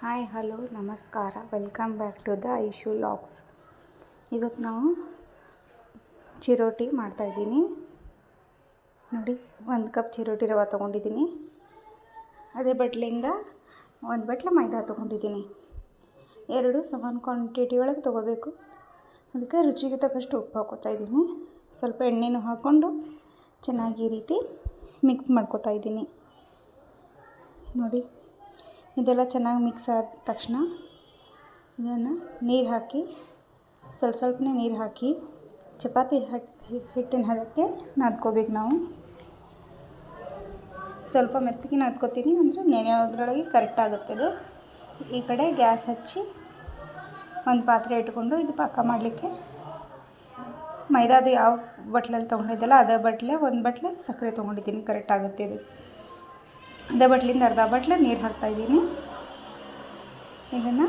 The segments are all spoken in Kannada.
ಹಾಯ್, ಹಲೋ, ನಮಸ್ಕಾರ. Welcome back to the Aishu logs ಇವತ್ತು ನಾವು ಚಿರೋಟಿ ಮಾಡ್ತಾಯಿದ್ದೀನಿ ನೋಡಿ, ಒಂದು ಕಪ್ ಚಿರೋಟಿ ರವೆ ತೊಗೊಂಡಿದ್ದೀನಿ. ಅದೇ ಬಟ್ಲಿಂದ ಒಂದು ಬಟ್ಲು ಮೈದಾ ತೊಗೊಂಡಿದ್ದೀನಿ. ಎರಡು ಸಮಾನ ಕ್ವಾಂಟಿಟಿ ಒಳಗೆ ತೊಗೋಬೇಕು. ಅದಕ್ಕೆ ರುಚಿಗೆ ತಕ್ಕಷ್ಟು ಉಪ್ಪು ಹಾಕೋತಾ ಇದ್ದೀನಿ. ಸ್ವಲ್ಪ ಎಣ್ಣೆನೂ ಹಾಕ್ಕೊಂಡು ಚೆನ್ನಾಗಿ ರೀತಿ ಮಿಕ್ಸ್ ಮಾಡ್ಕೋತಾ ಇದ್ದೀನಿ. ನೋಡಿ. ಇದೆಲ್ಲ ಚೆನ್ನಾಗಿ ಮಿಕ್ಸ್ ಆದ ತಕ್ಷಣ ಇದನ್ನು ನೀರು ಹಾಕಿ, ಸ್ವಲ್ಪ ಸ್ವಲ್ಪನೇ ನೀರು ಹಾಕಿ, ಚಪಾತಿ ಹಟ್, ಹಿಟ್ಟಿನ ಹದಕ್ಕೆ ನಾದ್ಕೋಬೇಕು ನಾವು. ಸ್ವಲ್ಪ ಮೆತ್ತಗೆ ನಾದ್ಕೋತೀನಿ ಅಂದರೆ ನೆನೆಯೋದ್ರೊಳಗೆ ಕರೆಕ್ಟ್ ಆಗುತ್ತೆ ಅದು ಈ ಕಡೆ ಗ್ಯಾಸ್ ಹಚ್ಚಿ ಒಂದು ಪಾತ್ರೆ ಇಟ್ಕೊಂಡು ಇದು ಪಾಕ ಮಾಡಲಿಕ್ಕೆ. ಮೈದಾದು ಯಾವ ಬಟ್ಲಲ್ಲಿ ತೊಗೊಂಡಿದ್ದಲ್ಲ ಅದೇ ಬಟ್ಲೆ, ಒಂದು ಬಟ್ಲೆ ಸಕ್ಕರೆ ತೊಗೊಂಡಿದ್ದೀನಿ ಕರೆಕ್ಟ್ ಆಗುತ್ತೆ ಇದು. ಅದೇ ಬಟ್ಲಿಂದ ಅರ್ಧ ಬಟ್ಲೆ ನೀರು ಹಾಕ್ತಾಯಿದ್ದೀನಿ ಇದನ್ನು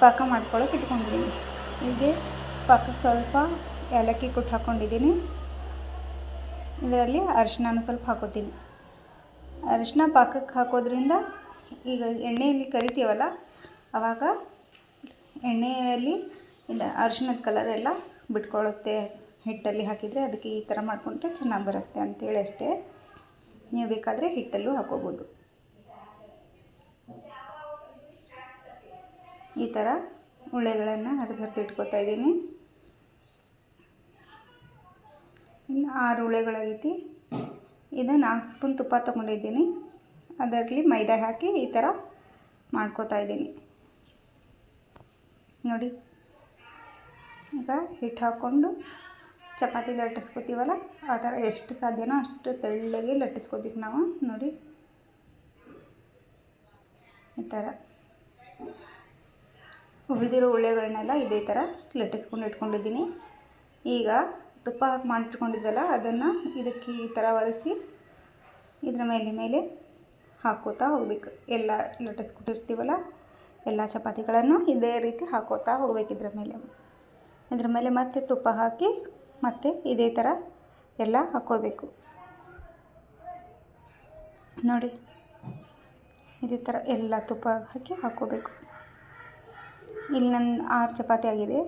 ಪಾಕ ಮಾಡ್ಕೊಳ್ಳೋಕೆ ಇಟ್ಕೊಂಡಿದ್ದೀನಿ. ಹೀಗೆ ಪಾಕಕ್ಕೆ ಸ್ವಲ್ಪ ಏಲಕ್ಕಿ ಕುಟ್ಟು ಹಾಕ್ಕೊಂಡಿದ್ದೀನಿ ಇದರಲ್ಲಿ ಅರಿಶಿನ ಸ್ವಲ್ಪ ಹಾಕೋತೀನಿ. ಅರಿಶಿನ ಪಾಕಕ್ಕೆ ಹಾಕೋದ್ರಿಂದ ಈಗ ಎಣ್ಣೆಯಲ್ಲಿ ಕರಿತೀವಲ್ಲ ಆವಾಗ ಎಣ್ಣೆಯಲ್ಲಿ ಇಲ್ಲ ಅರಿಶಿನದ ಕಲರ್ ಎಲ್ಲ ಬಿಟ್ಕೊಳ್ಳುತ್ತೆ ಹಿಟ್ಟಲ್ಲಿ ಹಾಕಿದರೆ ಅದಕ್ಕೆ ಈ ಥರ ಮಾಡಿಕೊಂಡ್ರೆ ಚೆನ್ನಾಗಿ ಬರುತ್ತೆ ಅಂತೇಳಿ ಅಷ್ಟೇ. ನೀವು ಬೇಕಾದರೆ ಹಿಟ್ಟಲ್ಲೂ ಹಾಕೋಬೋದು. ಈ ಥರ ಉಳ್ಳೆಗಳನ್ನು ಹರಿದು ಇಟ್ಕೋತಾ ಇಟ್ಕೊತಾ ಇದ್ದೀನಿ. ಇನ್ನು ಆರು ಉಳ್ಳೆಗಳಾಗೈತಿ. ಇದು ನಾಲ್ಕು ಸ್ಪೂನ್ ತುಪ್ಪ ತೊಗೊಂಡಿದ್ದೀನಿ. ಅದರಲ್ಲಿ ಮೈದಾ ಹಾಕಿ ಈ ಥರ ಮಾಡ್ಕೋತಾ ಇದ್ದೀನಿ. ನೋಡಿ. ಈಗ ಹಿಟ್ಟು ಹಾಕ್ಕೊಂಡು ಚಪಾತಿ ಲಟ್ಟಿಸ್ಕೊತೀವಲ್ಲ, ಆ ಥರ ಎಷ್ಟು ಸಾಧ್ಯನೋ ಅಷ್ಟು ತೆಳ್ಳಗೆ ಲಟ್ಟಿಸ್ಕೋಬೇಕು ನಾವು. ನೋಡಿ. ಈ ಥರ. ಉಳಿದಿರೋ ಉಳ್ಳೆಗಳನ್ನೆಲ್ಲ ಇದೇ ಥರ ಲಟ್ಟಿಸ್ಕೊಂಡು ಇಟ್ಕೊಂಡಿದ್ದೀನಿ. ಈಗ ತುಪ್ಪ ಹಾಕಿ ಮಾಡಿಟ್ಕೊಂಡಿದ್ವಲ್ಲ, ಅದನ್ನು ಇದಕ್ಕೆ ಈ ಥರ ಒರೆಸಿ ಇದ್ರ ಮೇಲೆ ಮೇಲೆ ಹಾಕೋತಾ ಹೋಗ್ಬೇಕು. ಎಲ್ಲ ಲಟ್ಟಿಸ್ಕೊಟ್ಟಿರ್ತೀವಲ್ಲ, ಎಲ್ಲ ಚಪಾತಿಗಳನ್ನು ಇದೇ ರೀತಿ ಹಾಕೋತಾ ಹೋಗ್ಬೇಕು ಇದ್ರ ಮೇಲೆ. ಇದ್ರ ಮೇಲೆ ಮತ್ತೆ ತುಪ್ಪ ಹಾಕಿ ಮತ್ತು ಇದೇ ಥರ ಎಲ್ಲ ಹಾಕ್ಕೋಬೇಕು ನೋಡಿ, ಇದೇ ಥರ ಎಲ್ಲ ತುಪ್ಪ ಹಾಕಿ ಹಾಕ್ಕೋಬೇಕು ಇಲ್ಲಿ ನನ್ನ ಆರು ಚಪಾತಿ ಆಗಿದೆ.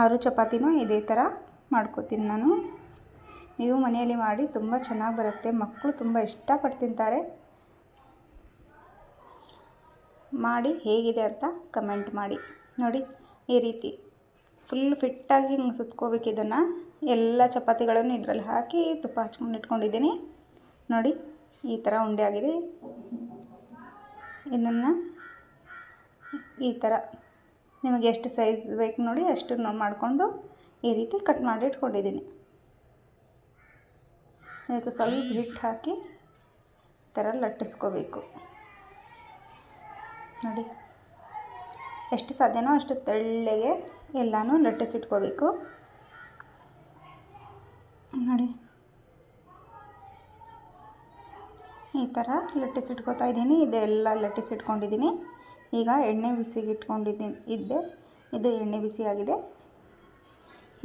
ಆರು ಚಪಾತಿನೂ ಇದೇ ಥರ ಮಾಡ್ಕೋತೀನಿ ನಾನು. ನೀವು ಮನೆಯಲ್ಲಿ ಮಾಡಿ ತುಂಬ ಚೆನ್ನಾಗಿ ಬರುತ್ತೆ. ಮಕ್ಕಳು ತುಂಬ ಇಷ್ಟಪಟ್ಟು ತಿಂತಾರೆ. ಮಾಡಿ ಹೇಗಿದೆ ಅಂತ ಕಮೆಂಟ್ ಮಾಡಿ. ನೋಡಿ, ಈ ರೀತಿ ಫುಲ್ ಫಿಟ್ಟಾಗಿ ಹಿಂಗೆ ಸುತ್ಕೋಬೇಕು ಇದನ್ನು. ಎಲ್ಲ ಚಪಾತಿಗಳನ್ನು ಇದರಲ್ಲಿ ಹಾಕಿ ತುಪ್ಪ ಹಚ್ಕೊಂಡು ಇಟ್ಕೊಂಡಿದ್ದೀನಿ. ನೋಡಿ, ಈ ಥರ ಉಂಡೆ ಆಗಿದೆ. ಇದನ್ನು ಈ ಥರ ನಿಮಗೆ ಎಷ್ಟು ಸೈಜ್ ಬೇಕು ನೋಡಿ ಅಷ್ಟು ಮಾಡಿಕೊಂಡು ಈ ರೀತಿ ಕಟ್ ಮಾಡಿ ಇಟ್ಕೊಂಡಿದ್ದೀನಿ. ಅದಕ್ಕೆ ಸ್ವಲ್ಪ ಹಿಟ್ಟು ಹಾಕಿ ಈ ಥರ ಲಟ್ಟಿಸ್ಕೋಬೇಕು. ನೋಡಿ, ಎಷ್ಟು ಸಾಧ್ಯನೋ ಅಷ್ಟು ತೆಳ್ಳಗೆ ಎಲ್ಲನೂ ಲಟ್ಟಿಸಿಟ್ಕೋಬೇಕು. ನೋಡಿ. ಈ ಥರ ಲಟ್ಟಿಸಿಟ್ಕೋತಾ ಇದ್ದೀನಿ. ಇದೆಲ್ಲ ಲಟ್ಟಿಸಿಟ್ಕೊಂಡಿದ್ದೀನಿ ಈಗ ಎಣ್ಣೆ ಬಿಸಿಗೆ ಇಟ್ಕೊಂಡಿದ್ದೀನಿ. ಇದ್ದೆ. ಇದು ಎಣ್ಣೆ ಬಿಸಿ ಆಗಿದೆ.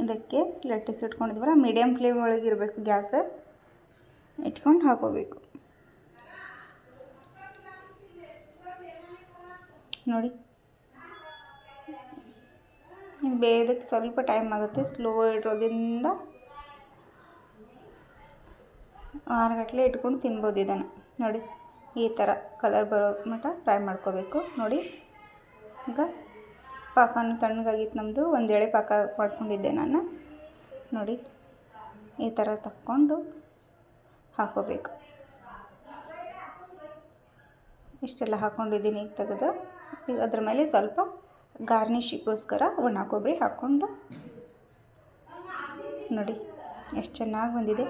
ಇದಕ್ಕೆ ಲಟ್ಟಿಸಿಟ್ಕೊಂಡಿದ್ವಲ್ಲ ಮೀಡಿಯಮ್ ಫ್ಲೇಮ್ ಒಳಗೆ ಇರಬೇಕು ಗ್ಯಾಸ್. ಇಟ್ಕೊಂಡು ಹಾಕೋಬೇಕು. ನೋಡಿ. ಇದು ಬೇಯೋದಕ್ಕೆ ಸ್ವಲ್ಪ ಟೈಮ್ ಆಗುತ್ತೆ. ಸ್ಲೋ ಇಡೋದ್ರಿಂದ ಆರುಗಟ್ಟಲೆ ಇಟ್ಕೊಂಡು ತಿನ್ಬೋದು ಇದನ್ನು. ನೋಡಿ, ಈ ಥರ ಕಲರ್ ಬರೋ ಮಟ್ಟ ಫ್ರೈ ಮಾಡ್ಕೋಬೇಕು. ನೋಡಿ, ಈಗ ಪಾಕನೂ ತಣ್ಣಗಾಗಿತ್ತು ನಮ್ಮದು ಒಂದು ಎಳೆ ಪಾಕ ಮಾಡ್ಕೊಂಡಿದ್ದೆ ನಾನು. ನೋಡಿ, ಈ ಥರ ತಕ್ಕೊಂಡು ಹಾಕೋಬೇಕು ಇಷ್ಟೆಲ್ಲ ಹಾಕ್ಕೊಂಡಿದ್ದೀನಿ ಈಗ ತೆಗೆದು. ಈಗ ಅದ್ರ ಮೇಲೆ ಸ್ವಲ್ಪ ಗಾರ್ನಿಶಿಗೋಸ್ಕರ ಒಣ ಕೊಬ್ಬರಿ ಹಾಕ್ಕೊಂಡು ನೋಡಿ, ಎಷ್ಟು ಚೆನ್ನಾಗಿ ಬಂದಿದೆ.